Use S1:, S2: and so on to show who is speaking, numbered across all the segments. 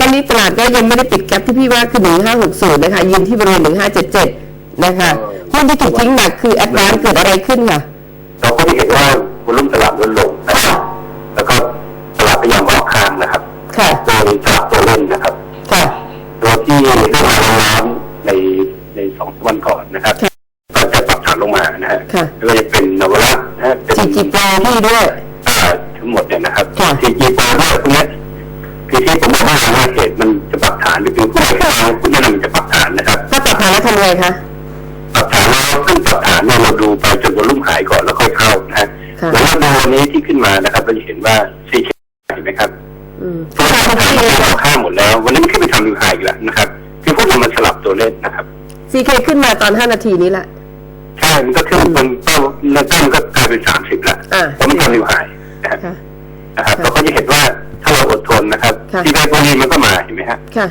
S1: ตอนนี้ตลาดก็ยังไม่ได้ปิดแกลบที่พี่ว่าคือ 1560 นะคะ ยืนที่บริเวณ 1577 นะคะหุ้นที่ถูกทิ้งหนักคือแอดวานเกิดอะไรขึ้นค่ะ
S2: เราก็จะเห็นว่าวอลุ่มตลาดลดลงนะครับแล้วก็ตลาดพยายามออกข้างนะครับ
S1: ค่ะ
S2: โดยตลาดตัวเล่นนะครับ
S1: ค่ะ
S2: ตัวที่ขึ้นมาล้านในในสองวันก่อนนะครับก็จะปรับฐานลงมานะฮะ
S1: ค่ะ
S2: ไม่ว่าจะเป็นนวรัตน์นะฮะ
S1: จีจีปลาพี่ด้วย
S2: อ่าทั้งหมดเนี่ยนะครับจีจีปาด้วยพวกนี้ คือที่ผมบอกว่าหาเหตุมันจะปรับฐานหรือเป็นผู้ใหญ่ทางผู้แนะนำจะปรับฐานนะครับ
S1: ถ้าปรับฐานแล้วทำไงคะ
S2: ปรับฐานแล้วขึ้นปรับฐานเนี่ยเราดูไปจนวอลุ่มหายก่อนแล้วค่อยเข้านะฮะ
S1: ค่ะ
S2: แล้วดูวันนี้ที่ขึ้นมานะครับเราจะเห็นว่าซีเคเห็นไหมครับ
S1: อืม
S2: ตัวฐานเราข้ามหมดแล้ว วันนี้มันขึ้นไปทำนิวไฮอีกแล้วนะครับ คือพวกนี้มันสลับตัวเลขนะครับ
S1: ซีเคขึ้นมาตอน5นาทีนี้แหละ
S2: ใช่มันก็ขึ้นมันก็เริ่มต้นก็กลายเป็นสามสิบแล้ว
S1: อ่า
S2: เพราะมันทำนิวไฮนะครับ
S1: ค่ะ
S2: นะครับ
S1: ค่ะ
S2: เราก็จะเห็นว่าถ้าเราอดท นนะครับ
S1: ค่ะ
S2: ที่ไบพวกนี้มันก็มาเห็นไหมฮะ
S1: ค่ะ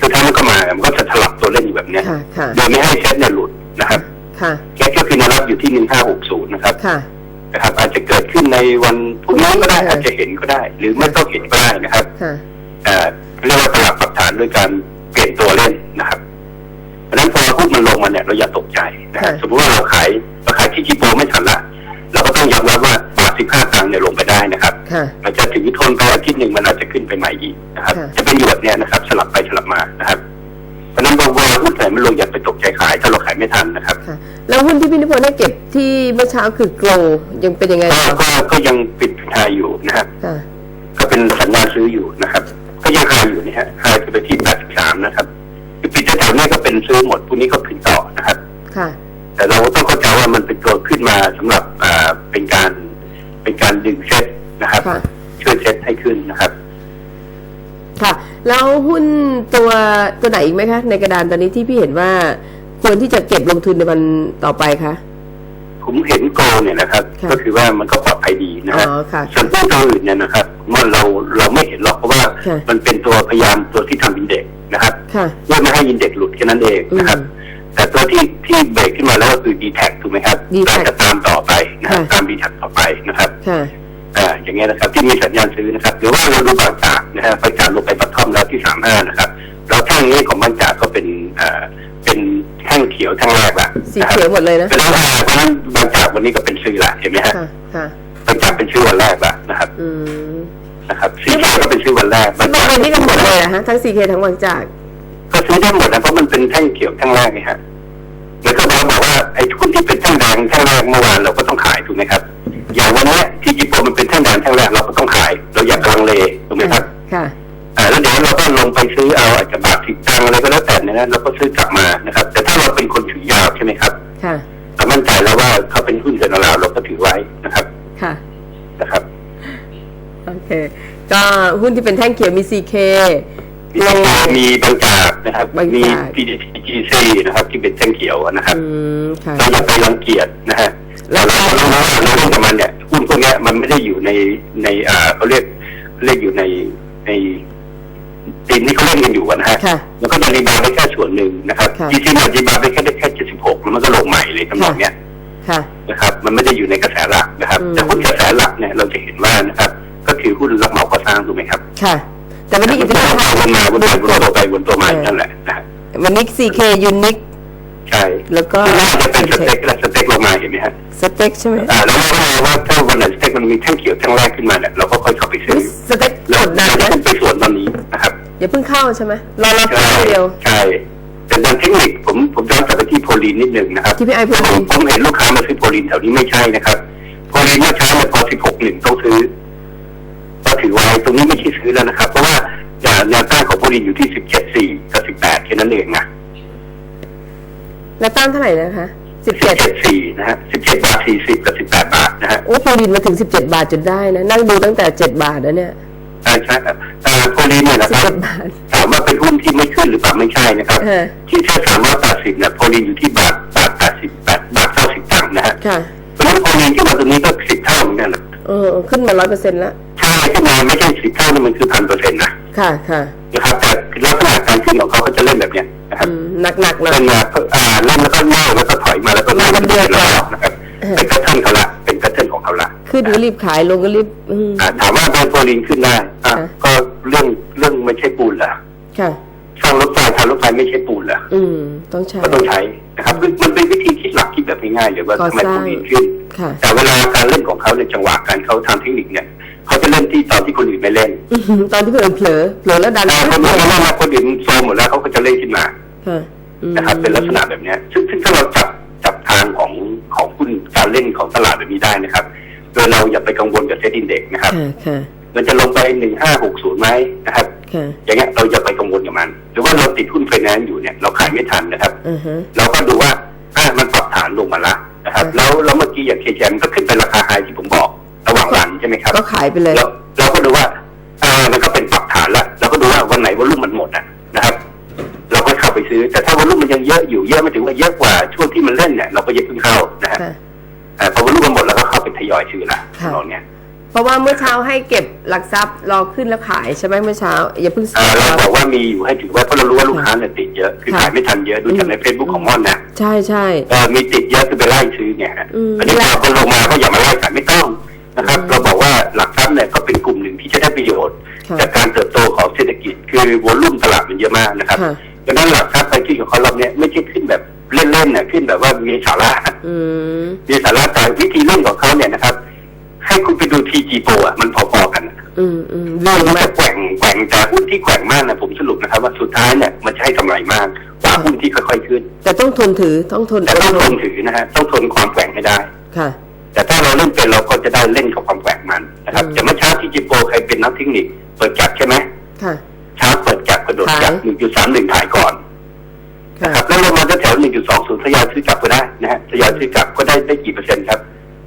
S2: สุดท้ายมันก็มา มันก็จะสลับตัวเล่นอยู่แบบเนี้ย
S1: ค่ะค่ะ
S2: โดยไม่ให้เซ็ตเนี่ยหลุดนะครับ
S1: ค่ะ
S2: แค่ก็คือแนวรับอยู่ที่หนึ่งห้าหกศูนย์นะครับ
S1: ค่ะ
S2: นะครับอาจจะเกิดขึ้นในวันพรุ่งนี้ก็ได้
S1: ค่ะ
S2: อาจจะเห็นก็ได้ หรือไม่ต้องเห็นก็ได้นะครับ
S1: ค่ะ
S2: เอ่อเรียกว่าตลาดปรับฐานด้วยการเปลี่ยนตัวเล่นนะครับเพราะฉะนั้นพอหุ้นมันลงมาเนี่ยเราอย่าตกใจนะครับ
S1: ค่ะ
S2: สมมติว่าเราขายเราขายที่จีโปไม่ทันละเราก็ต้องยอมรับว่า บาทสิบห้าตังค์เนี่ยลงไปได้นะครับ
S1: ค่ะ
S2: อาจจะถึงทนไปอาทิตย์หนึ่งมันอาจจะขึ้นไปใหม่อีกนะครับ
S1: ค่ะ
S2: จะเป็นอยู่แบบเนี้ยนะครับ สลับไปสลับมานะครับ เพราะฉะนั้นเวลาหุ้นไหนมันลงอย่าไปตกใจขาย ถ้าเราขายไม่ทันนะครับ
S1: ค่ะ แล้วหุ้นที่พี่นิพนธ์ได้เก็บที่เมื่อเช้าคือโกลยังเป็นยังไง
S2: ก็
S1: ต่อ
S2: ก็ก็ยังปิดทายอยู่นะครับ
S1: ค่ะ
S2: ก็เป็นสัญญาณซื้ออยู่นะครับ ก็ยังหาอยู่นี่ฮะหาไปที่ 83 นะครับคือปิดแถวๆนี้ก็เป็นซื้อหมดพวกนี้ก็ขึ้นต่อนะครับ
S1: ค่ะ
S2: แต่เราต้องเข้าใจว่ามันเป็นตัวขึ้นมาสำหรับอ่าเป็นการ เป็นการดึงเซ็ตนะครับ
S1: ค่ะ
S2: ช่วยเซ็ตให้ขึ้นนะครับ
S1: ค่ะ แล้วหุ้นตัวตัวไหนอีกไหมคะ ในกระดานตอนนี้ที่พี่เห็นว่า ควรที่จะเก็บลงทุนในวันต่อไปคะ
S2: ผมเห็นโกลเนี่ยนะครับ
S1: ค่ะ
S2: ก็คือว่ามันก็ปลอดภัยดีนะ
S1: อ๋
S2: ฮะ
S1: อค่ะ
S2: ส่วนตัวอื่นเนี่ยนะครับว่าเราเราไม่เห็นหรอกเพราะว่า
S1: ค่ะ
S2: มันเป็นตัวพยายามตัวที่ทำอินเด็กซ์นะครับ
S1: ค่ะ
S2: เพื่อไม่ให้อินเด็กซ์หลุดแค่นั้นเองนะครับ
S1: อืม
S2: แต่ตัวที่ที่เบรกขึ้นมาแล้วก็คือ d t แทถูกไหมครับ
S1: D-Tag
S2: เราจะตามต่อไปนะครับ
S1: ค่ะ
S2: ตาม d t แทต่อไปนะครับ
S1: ค่ะ
S2: อ่าอย่างเงี้ยนะครับที่มีสัญญาณซื้อนะครับ หรือว่าเราดูบางจากนะฮะบางจากลงไปปัททอมแล้วที่สามห้านะครับแล้วแท่งนี้ของบางจากก็เป็นอ่าเป็นแท่งเขียวแท่งแรกละ
S1: สีเขียวหมดเลยนะ
S2: เพราะฉะนั้นเพราะฉะนั้นบางจากวันนี้ก็เป็นซื้อละเห็นไหมฮะ
S1: ค่ะ ค่ะ
S2: บางจากเป็นซื้อวันแรกละนะครับ
S1: อืม
S2: นะครับสีเขียวก็เป็นซื้อวันแรก
S1: ซึ่งบางคนนี่กันหมดเลยอะฮะทั้ง 4K ทั้งบางจาก
S2: ก็ซื้อได้หมดนะเพราะมันเป็นแท่งเขียวแท่งแรกไงฮะแล้วก็เราบอกว่าไอ้ทุนที่เป็นแท่งแดงแท่งแรกเมื่อวานเราก็ต้องขายถูกไหมครับ อย่างวันเนี้ยที่ญี่ปุ่นมันเป็นแท่งแดงแท่งแรกเราก็ต้องขาย เราอย่ากลังเลถูกไหมครับ
S1: ค่ะ
S2: อ่าแล้วเดี๋ยวเราก็ลงไปซื้อเอาอาจจะบาทสิบตังค์อะไรก็แล้วแต่เนี่ยนะเราก็ซื้อกลับมานะครับ แต่ถ้าเราเป็นคนถือยาวใช่ไหมครับ
S1: ค่ะ
S2: เรามั่นใจแล้วว่าเขาเป็นหุ้นเกินเราเราก็ถือไว้นะครับ
S1: ค่ะ
S2: นะครับ
S1: โอเค ก็หุ้นที่เป็นแท่งเขียวมี CK
S2: มี
S1: โล
S2: มีบางจากนะครับ
S1: บางจาก
S2: มี PDTGC นะครับ ที่เป็นแท่งเขียวนะครับ
S1: อืมค่ะ
S2: เราอย่าไปรังเกียจนะฮะ
S1: แล้
S2: เรา
S1: ว
S2: เราเราเราเล่นกับมันเนี่ยหุ้นพวกเนี้ยมันไม่ได้อยู่ในในอ่าเขาเรียกเรียกอยู่ในในทีมที่เขาเล่นกันอยู่อะนะฮะ
S1: ค่ะ
S2: แล้วก็จะรีบาวด์ได้แค่ส่วนหนึ่งนะครับ
S1: ค่ะ
S2: จริงๆมันรีบาวด์ได้แค่ได้แค่เจ็ดสิบหกแล้วมันก็ลงใหม่เลยทั้งหมดเนี้ย
S1: ค่ะ
S2: นะครับ มันไม่ได้อยู่ในกระแสหลักนะครับ
S1: อืม
S2: แต่หุ้นกระแสหลักเนี่ยเราจะเห็นว่านะครับ ก็คือหุ้นรับเหมาก่อสร้างถูกไหมครับ
S1: ค่ะ แต่วันนี้อิทธิพล
S2: วนมาวนมาวนตัวไปวนตัวมาอยู่นั่นแหละนะ
S1: วันนี้ CK ยูนิค
S2: ใช่
S1: แล้วก็
S2: น่าจะเป็นสเต็กและสเต็กลงมาเห็นไหมฮะ
S1: สเต็กใช่ไหม
S2: อ่าแล้วก็ว่าถ้าวันไหนสเต็กมันมีแท่งเขียวแท่งแรกขึ้นมาเนี่ยเราก็ค่อยเข้าไปซื้อ
S1: สเต็ก
S2: แล้
S1: ก
S2: ว
S1: ดดัน
S2: เรา
S1: นะ
S2: ไปสวนตอนนี้นะครับ
S1: อย่าเพิ่งเข้าใช่ไหมรอรับ
S2: ใช่
S1: เดียว
S2: ใช่แต่ทางเทคนิคผมผมย้อนกลับไปที่โพลีนนิดหนึ่งนะครับ
S1: ที่พี่ไอ้พูด
S2: ผมผมเห็นลูกค้ามาซื้อโพลีนแถวนี้ไม่ใช่นะครับโพลีนเมื่อเช้าเนี่ยพอสิบหกหนึ่งต้องซื้อ ก็ถือไว้ตรงนี้ไม่ใช่ซื้อแล้วนะครับ เพราะว่าแนวต้านของโพลีนอยู่ที่สิบเจ็ดสี่กับสิบแปดแค่นั้นเองนะ
S1: แล้วตั้งเท่าไหร่นะคะสิบ
S2: สิบ
S1: เจ็ด
S2: เจ็ดสี่นะฮะสิบเจ็ดบาทสี่สิบกับสิบแปดบาทนะฮะ
S1: โอ้โพลินมาถึงสิบเจ็ดบาทจนได้นะ นั่งดูตั้งแต่เจ็ดบาทแล้วเนี่ย
S2: ใช่ใช่ครับอ่าโพลีนเนี่ยนะ
S1: สิ
S2: ค
S1: บ
S2: รับ
S1: เจ็ดบาท
S2: ถามว่าเป็นหุ้นที่ไม่ขึ้นหรือเปล่าไม่ใช่นะครับ
S1: เออ
S2: ที่แค่สามร้อยแปดสิบเนี่ยโพลีนอยู่ที่บาทบาทแปดสิบแปดบาทเก้าสิบตังค์นะฮะ
S1: ค่ะ
S2: เพราะฉะนั้นโพลีนที่มาตรงนี้ก็สิบเท่าเหมือนกันนะ
S1: เออขึ้นมาร้อยเปอร์เซ็นต์ละ
S2: ใช่ ขึ้นมาไม่ใช่สิบเท่านี่มันคือพันเปอร์เซ็นต์นะ
S1: ค่ะค่ะ
S2: นะครับแต่ลักษณะการขึ้นของเขาเขาจะเล่นแบบเนี้ยนะครับ
S1: อืมหนักๆหน่อย
S2: เล่นมาอ่าเล่นแล้วก็เล่าแล้วก็ถอยมาแล้วก็
S1: มาเป็นเดือน
S2: แล้ว
S1: กว่า
S2: นะครับ
S1: เออ
S2: เป็นแพทเทิร์นเขาละเป็นแพทเทิร์นของเขาละ
S1: ขึ้นก็รีบขายลงก็รีบอืม
S2: อ่าถามว่าแบรนด์โพลีนขึ้นได้อะ
S1: ค่ะ
S2: ก็เรื่องเรื่องไม่ใช่ปูนเหรอ
S1: ค่ะ
S2: สร้างรถไฟทางรถไฟไม่ใช่ปูนเหรอ
S1: อืม ต้องใช้
S2: ก็ต้องใช้นะครับคือมันเป็นวิธีคิดหลักคิดแบบง่ายๆเลยว่า
S1: ก่อ
S2: ทำไม
S1: สร้าง
S2: คนอื่นขึ้น
S1: ค่ะ
S2: แต่เวลาการเล่นของเขาในยจังหวะการเขาทางเทคนิคเนี่ย เขาจะเล่นที่ตอนที่คนอื่นไม่เล่น
S1: อื้อหือตอนที่เพื่อนเผลอเผลอแล้วดัน
S2: แต่คน
S1: ขึ้
S2: อื่
S1: น
S2: น
S1: เลย
S2: ไม่เล่นนะคนอื่นโซมหมดแล้วเขาก็จะเล่นขึ้นมา
S1: ค่ะอืม
S2: นะครับเป็นลักษณะแบบเนี้ยซึ่งซึ่งถ้าเราจับจับทางของของหุ้นการเล่นของตลาดแบบนี้ได้นะครับ โดยเราอย่าไปกังวลกับเซ็ตอินเด็กนะครับ
S1: ค่ะค่ะ
S2: มันจะลงไปหนึ่งห้าหกศูนย์ไหมนะครับ
S1: ค่ะ
S2: อย่างเงี้ยเราอย่าไปกังวลกับมัน หรือว่าเราติดหุ้นไฟแนนซ์อยู่เนี่ยเราขายไม่ทันนะครับ
S1: อือฮะ
S2: เราก็ดูว่าอะมันปรับฐานลงมาละนะครับ
S1: อืม
S2: แล้วแล้วเมื่อกี้อย่างเคแมันก็ขึ้นไปราคาไฮที่ผมบอกระ หว่างวันใช่ไหมครับ
S1: ก็ขายไปเลย
S2: แล้วเราก็ดูว่าอ่ามันก็เป็นปรับฐานละเราก็ดูว่าวันไหนวอลุ่มมันหมดอะนะครับ เราก็เข้าไปซื้อแต่ถ้าวอลุ่มมันยังเยอะอยู่เยอะไม่ถึงว่าเยอะกว่าช่วงที่มันเล่นเนี่ยเราก็อย่าเพิ่งเข้านะฮะ
S1: ค่ะ
S2: อ่าพอวอลุ่มมันหมดเราก็เข้าไปทยอยซื้อละ
S1: ค่ะ
S2: ตอนเนี้ย
S1: เพราะว่าเมื่อเช้าให้เก็บหลักทรัพย์รอขึ้นแล้วขายใช่ไหมเมื่อเช้า อย่าเพิ่ง
S2: อ่า
S1: ซื้อ
S2: เราบอกว่ามีอยู่ให้ถือว่าเพราะเรารู้ว่าลูกค้าเนี่ยติดเยอะคือ
S1: ค่ะ
S2: ขายไม่ทันเยอะดูจากในเฟซบุ๊กของม่อนนะ
S1: ใช่ใช่
S2: เออมีติดเยอะคือไปไล่ซื้อเนี่ยฮะ
S1: อืม
S2: อันนี้พอคนลงมาก็อย่ามาไล่ขายไม่ต้อง นะครับ
S1: อืม
S2: เราบอกว่าหลักทรัพย์เนี่ยก็เป็นกลุ่มหนึ่งที่จะได้ประโยชน์
S1: ค่ะ
S2: จากการเติบโตของเศรษฐกิจ คือวอลุ่มตลาดมันเยอะมากนะครับ
S1: ค่ะ
S2: ดังนั้นหลักทรัพย์ไปที่ของเขาเราเนี่ยไม่ใช่ขึ้นแบบเล่นๆนะขึ้นแบบว่ามีสาระ
S1: อืม
S2: มีสาระแต่วิธีเล่นของเขาเนี่ยนะครับ ให้คุณไปดูทีจีโปอะมันพอๆกันนะ
S1: อืมอืม
S2: มั
S1: เรื่อง
S2: น
S1: มา
S2: จะ
S1: ก
S2: แกว่งแกว่งแต่หุ้นที่แกว่งมากนะผมสรุปนะครับ ว่าสุดท้ายเนี่ยมันจะให้กำไรมากกว่าหุ้นที่ค่อยๆขึ้น
S1: แต่ต้องทนถือต้องทน
S2: แต่ต้องทนถือนะฮะต้องทนความแกว่งให้ได้
S1: ค่ะ
S2: แต่ถ้าเราเล่นเป็นเราก็จะได้เล่นกับความแกว่งมันนะครับ
S1: อืม
S2: แต่เมื่อเช้าที่จิโปใครเป็นนักเทคนิคเปิดจับใช่ไหม
S1: ค่ะ
S2: เช้าเปิดจับกระโดดจับ
S1: ขาย
S2: หนึ่งจุดสามหนึ่งขายก่อน
S1: ค่ะ
S2: นะครับแล้วลงมาแถวหนึ่งจุดสองศูนย์ทยอยซื้อกลับก็ได้นะฮะทยอยซื้อกลับก็ได้ได้กี่เปอร์เซ็นต์ครับ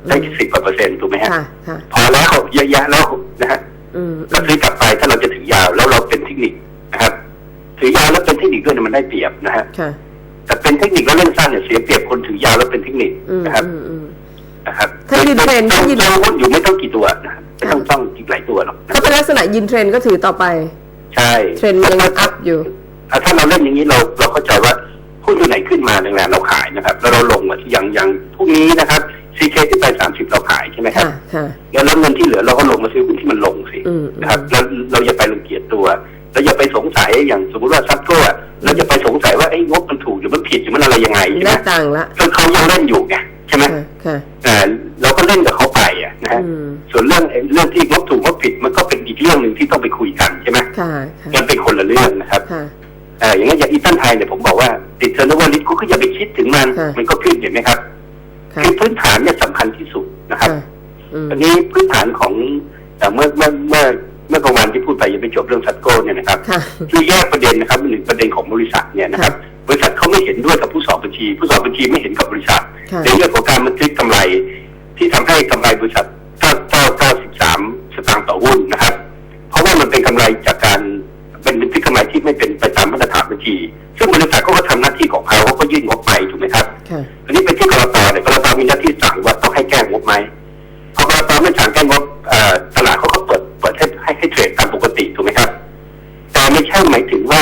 S2: ได้สิบกว่าเปอร์เซ็นต์ถูกไหมฮะ
S1: ค่ะค่ะ
S2: พอแล้วเยอะแยะแล้วนะฮะ
S1: อืม
S2: ก็ซื้อกลับไปถ้าเราจะถือยาวแล้วเราเป็นเทคนิคนะครับถือยาวแล้วเป็นเทคนิคด้วยเนี่ยมันได้เปรียบนะฮะ
S1: ค่ะ
S2: แต่เป็นเทคนิคแล้วเล่นสั้นเนี่ยเสียเปรียบคนถือยาวแล้วเป็นเทคนิค
S1: อืม
S2: นะครับ
S1: อืมอืม
S2: นะครับ
S1: ถ้ายืนเทรนถ้ายืน
S2: เราหุ้นอยู่ไม่ต้องกี่ตัวนะครับไม่ต้องต้องอีกหลายตัวหรอกนะ
S1: ถ้าเป็นลักษณะยืนเทรนก็ถือต่อไป
S2: ใช่
S1: เทรนยังอัพอยู่
S2: อะถ้าเราเล่นอย่างนี้เราเราเข้าใจว่าหุ้นตัวไหนขึ้นมาแรงๆเราขายนะครับแล้วเราลงมาที่อย่างอย่างพรุ่งนี้นะครับซีเคที่ไปสามสิบเราขายใช่ไหมครับ
S1: ค่ะค่ะ
S2: แล้วแล้วเงินที่เหลือเราก็ลงมาซื้อหุ้นที่มันลงสิ
S1: อืม
S2: นะครับแล้วเราอย่าไปรังเกียจตัวเราอย่าไปสงสัยอย่างสมมติว่าซับโก้อะเราจะไปสงสัยว่าไอ้ยงบมันถูกหรือมันผิดหรือมันอะไรยังไงใช่ไหม
S1: ได้ตังค์ละ
S2: ก็เขายังเล่นอยู่ไง องนะ
S1: ค
S2: รับ
S1: ค่ะ
S2: เอ่ออย่างนั้นอย่างอีตันไทยเนี่ยผมบอกว่าติดเทอร์โนเวอร์ลิสก็อย่าไปคิดถึงมัน
S1: ค่ะ
S2: มันก็ขึ้นเห็นไหมครับ
S1: ค่ะ
S2: คือพื้นฐานเนี่ยสำคัญที่สุดนะครับ
S1: ค่ะอืม
S2: อันนี้พื้นฐานของเอ่อเมื่อเมื่อเมื่อเมื่อกลางวันที่พูดไปยังไม่จบเรื่องซัตโก้เนี่ยนะครับ
S1: ค่ะ
S2: คือแยกประเด็นนะครับหนึ่งประเด็นของบริษัทเนี่ยนะครับบริษัทเขาไม่เห็นด้วยกับผู้สอบบัญชี ผู้สอบบัญชีไม่เห็นกับบริษัท
S1: ค่ะ
S2: ในเรื่องของการบันทึกกำไร แต่ไม่ใช่หมายถึงว่า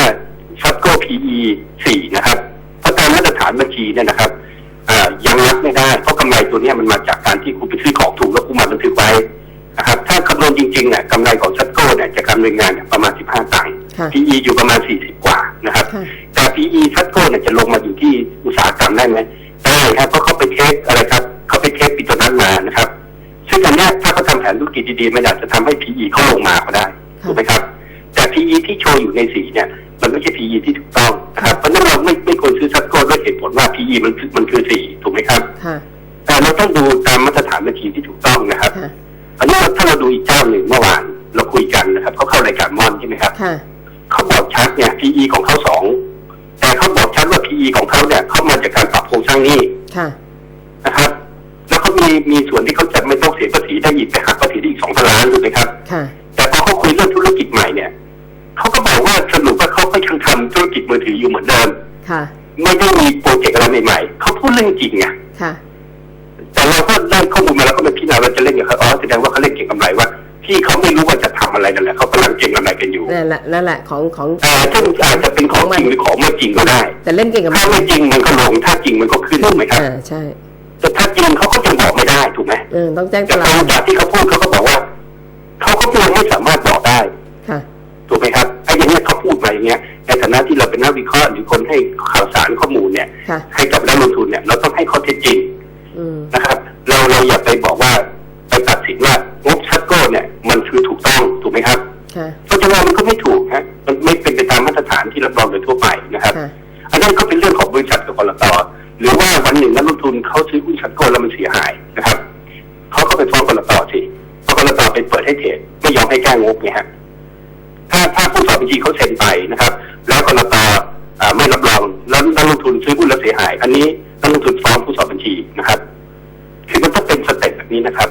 S2: ซับโก้ PE สี่นะครับ เพราะตามมาตรฐานบัญชีเนี่ยนะครับเอ่อยังรับไม่ได้เพราะกำไรตัวเนี้ยมันมาจากการที่คุณไปซื้อของถูกแล้วคุณมาบันทึกไว้นะครับถ้าคำนวณจริงๆเนี่ยกำไรของซับโก้เนี่ยจากการดำเนินงานเนี่ยประมาณ 15 ตังค์
S1: ค่ะ
S2: PE อยู่ประมาณ 40 กว่านะครับ
S1: ค่ะ
S2: แต่ PE ซัตโก้เนี่ยจะลงมาอยู่ที่อุตสาหกรรมได้ไหมได้ครับเพราะเขาไปเทคอะไรครับเขาไปเทคปิโตรนั้นมานะครับ ซึ่งอันเนี้ยถ้าเขาทำแผนธุรกิจดีๆมันอาจจะทำให้ PE เขาลงมาก็ได้
S1: ค่ะ
S2: ถูกไหมครับแต่ PE ที่โชว์อยู่ในสีเนี่ยมันไม่ใช่ PE ที่ถูกต้องนะครับเพราะฉะนั้นเราไม่ไม่ควรซื้อซัตโก้ด้วยเหตุผลว่า PE มันคือมันคือสีถูกไหมครับ
S1: ค่ะ
S2: แต่เราต้องดูตามมาตรฐานบัญชีที่ถูกต้องนะครับ
S1: ค่ะ
S2: อันนี้ถ้าเราดูอีกเจ้าหนึ่งเมื่อวานเราคุยกันนะครับเขาเข้ารายการมอนใช่ไหมครับ
S1: ค่ะ
S2: เขาบอกชัดเนี่ย PE ของเขาสองแต่เขาบอกชัดว่า PE ของเขาเนี่ยเขามาจากการปรับโครงสร้างหนี้
S1: ค่ะ
S2: นะครับ แล้วเขามีมีส่วนที่เขาจะไม่ต้องเสียภาษีได้อีกไปหักภาษีได้อีกสองพันล้านถูกไหมครับ
S1: ค่ะ
S2: แต่พอเขาคุยเรื่องธุรกิจใหม่เนี่ย เขาก็บอกว่าสรุปว่าเขาก็ยังทำธุรกิจมือถืออยู่เหมือนเดิม
S1: ค่ะ
S2: ไม่ได้มีโปรเจกต์อะไรใหม่ๆเขาพูดเรื่องจริงไง
S1: ค่ะ
S2: แต่เราก็ได้ข้อมูลมาแล้วก็ไปพิจารณาว่าจะเล่นกับเขาอ๋อแสดงว่าเขาเล่นเก่งกำไรว่าที่เขาไม่รู้ว่าจะทำอะไรนั่นแหละเขากำลังเก่งกำไรกันอยู่
S1: นั่นแหละนั่นแหละของของ
S2: แต่ซึ่งอาจจะเป็นของจริงหรือของไม่จริงก็ได้
S1: แต่เล่นเก่งกับ
S2: ถ้าไม่จริงมันก็ลงถ้าจริงมันก็ขึ้นถูกไหมครับ
S1: อ่าใช่
S2: แต่ถ้าจริงเขาก็ยังบอกไม่ได้ถูกไหม
S1: เออต้องแจ้งต
S2: แต่
S1: ลา
S2: ตา
S1: ด
S2: มจากที่เขาพูดเขาก็บอกว่า เขาก็ยังไม่สามารถบอกได้
S1: ค่ะ
S2: ถูกไหมครับไอ้มาอย่างเงี้ยในฐานะที่เราเป็นนักวิเคราะห์หรือคนให้ข่าวสารข้อมูลเนี่ย
S1: ค่ะ
S2: ให้กับนักลงทุนเนี่ยเราต้องให้ข้อเท็จจริง
S1: อืม
S2: นะครับ เราเราอย่าไปบอกว่าไปตัดสินว่างบชักโก้เนี่ยมันคือถูกต้องถูกไหมครับ
S1: ค่ะ
S2: เพราะฉะนั้นมันก็ไม่ถูกฮะมันไม่เป็นไปตามมาตรฐานที่รับรองโดยทั่วไปนะครับ
S1: ค่ะ
S2: อันนั้นก็เป็นเรื่องของบริษัทกับกรตหรือว่าวันหนึ่งนักลงทุนเขาซื้อหุ้นชักโก้แล้วมันเสียหายนะครับเขาก็ไปฟ้องกรตสิเพราะกรตไปเปิดให้เทรดไม่ยอมให้แก้งบไงฮะ ถ้าถ้าผู้สอบบัญชีเขาเซ็นไปนะครับ แล้วกรตอ่าไม่รับรองแล้วนักลงทุนซื้อหุ้นแล้วเสียหาย อันนี้นักลงทุนฟ้องผู้สอบบัญชีนะครับคือมันต้องเป็นสเต็ปแบบนี้นะครับ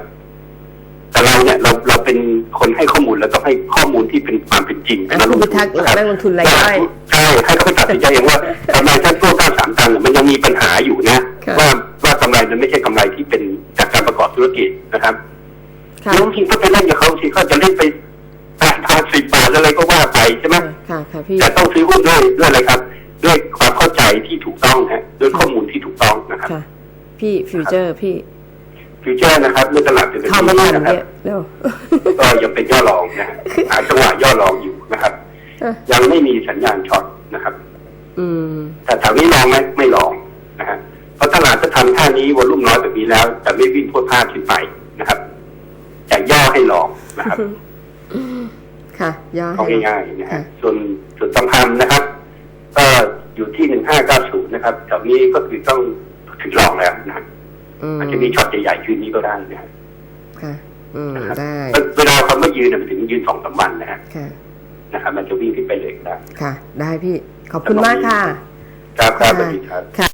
S2: แต่เราเนี่ยเราเราเป็นคนให้ข้อมูลแล้วต้องให้ข้อมูลที่เป็นความเป็นจริง
S1: อะผู้พิทักษ์
S2: นะครับ
S1: นักลงทุนรายย่อย
S2: ใช่ให้เขาไปตัดสินใจเองว่ากำไรท่านตัวก้าสามตันเนี่ยมันยังมีปัญหาอยู่นะ
S1: ค่ะ
S2: ว่าว่ากำไรมันไม่ใช่กำไรที่เป็นจากการประกอบธุรกิจนะครับ
S1: ค่ะ
S2: แล้วบางทีก็ไปเล่นกับเขาสิก็จะเล่นไป แปดบาทสิบบาทอะไรก็ว่าไปใช่ไหม
S1: ค่ะค่ะพี่
S2: แต่ต้องซื้อหุ้นด้วยด้วยอะไรครับ ด้วยความเข้าใจที่ถูกต้องฮะด้วยข้อมูลที่ถูกต้องนะครับ
S1: ค่ะพี่ฟิวเจอร์พี่
S2: ฟิวเจอร์นะครับเมื่อตลาดเป็นแบบ
S1: เข้ามา
S2: นี้
S1: ทัน
S2: นะครับ
S1: เนี่ยเร็ว
S2: ก็ยังเป็นย่อรองนะฮะหาจังหวะย่อรองอยู่นะครับ
S1: อะ
S2: ยังไม่มีสัญญาณช็อตนะครับ
S1: อืม
S2: แต่แถวนี้ลองไหมไม่ลองนะฮะเพราะตลาดจะทำท่านี้วอลุ่มน้อยแบบนี้แล้วแต่ไม่วิ่งพรวดพลาดขึ้นไปนะครับแต่ย่อให้ลองนะครับ
S1: ค่ะย่อ
S2: เอา
S1: ให้
S2: ง่ายๆนะ
S1: ค่ะ
S2: ฮะส่วนส่วนทองคำนะครับ ก็อยู่ที่หนึ่งห้าเก้าศูนย์นะครับแถวนี้ก็คือต้องถึงลองแล้วนะฮะ
S1: อืม
S2: อาจจะมีช็อตใหญ่ๆคืนนี้ก็ได้นะฮะ
S1: ค่ะอืม
S2: นะครับ
S1: ได้
S2: เวลาคำว่ายืนเนี่ยมันถึงยืนสองสามวันนะฮะ
S1: ค่ะ
S2: นะครับมันจะวิ่งขึ้นไปเลยก็ได้
S1: ค่ะ ได้พี่ขอบคุณมากค่ะ
S2: ครับครับสวัสดีครับ
S1: ค่ะ